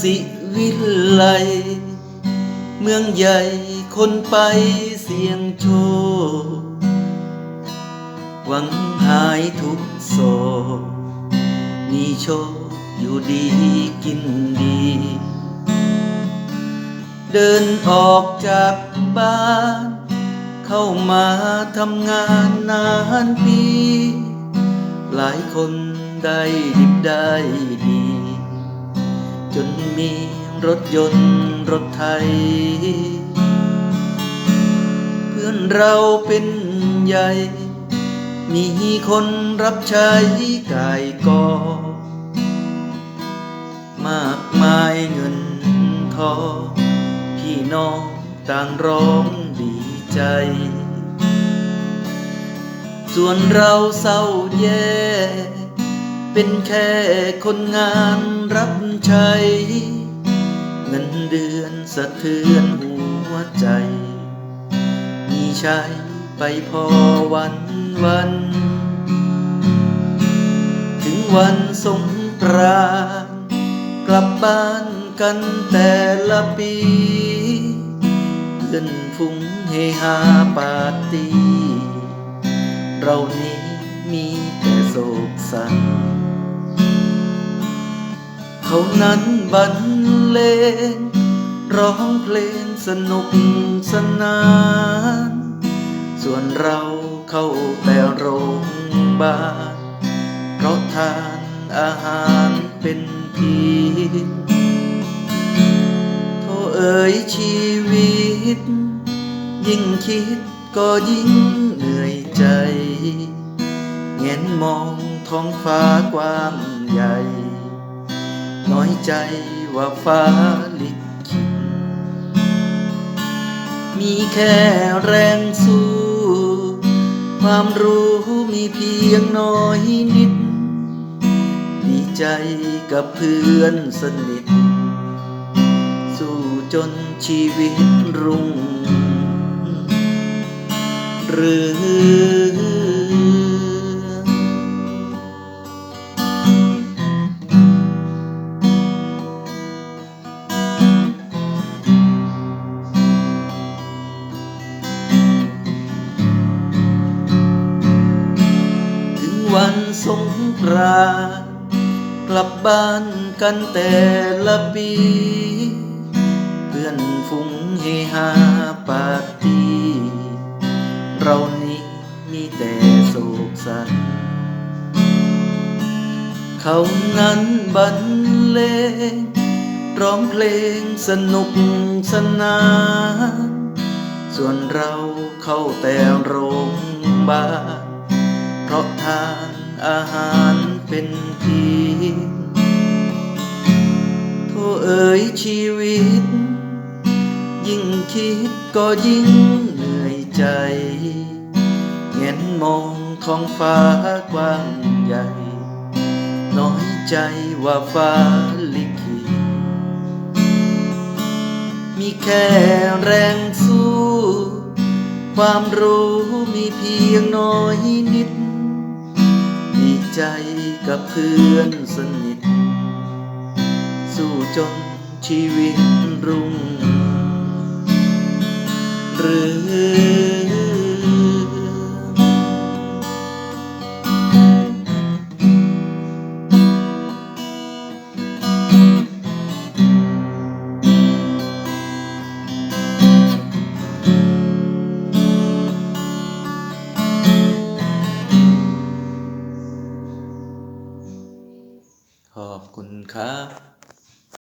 สิวิไล เมืองใหญ่คนไปเสียงโชคหวังหายทุกโศกมีโชคอยู่ดีกินดี เดินออกจากบ้าน เข้ามาทำงานนานปี หลายคนได้ดิบได้ดี จนมีรถยนต์รถไทย เพื่อนเราเป็นใหญ่ มีคนรับใช้กายกอ มากมายเงินทองพี่น้องต่างร้องดีใจ ส่วนเราเศร้าแย่ เป็นแค่คนงานรับใช้เงินเดือนสะเทือนหัวใจ มีใช้ไปพอวันวัน ถึงวันสงกรานต์กลับบ้านกันแต่ละปีเพื่อนฟุ้งเฮฮาปาร์ตี้เรานี้มีแต่ โศกสันเขานั้นบรรเลงร้องเพลงสนุกสนาน ส่วนเราเข้าแต่โรงบาลเพราะทานอาหารเป็นพิษโทเอ่ยชีวิต ยิ่งคิดก็ยิ่งเหนื่อยใจ เงนมองท้องฟ้ากว้างใหญ่ น้อยใจว่าฟ้าลิขิตมีแค่แรงสู้ ความรู้มีเพียงน้อยนิด ดีใจกับเพื่อนสนิท สู้จนชีวิตรุ่งเรือ สงกรานกลับบ้านกันแต่ละปี เพื่อนฟุ้งเฮฮาปาร์ตี้เรานี้มีแต่โศกสัน เขานั้นบรรเลงร้องเพลงสนุกสนาน ส่วนเราเข้าแต่โรง ชีวิต ยิ่งคิดก็ยิ่งเหนื่อยใจเงนมองท้องฟ้ากว้างใหญ่ น้อยใจว่าฟ้าลิขิตมีแค่แรงสู้ ความรู้มีเพียงน้อยนิด ดีใจกับเพื่อนสนิท สู้จน ชีวิตรุ่งเรืองขอบคุณครับ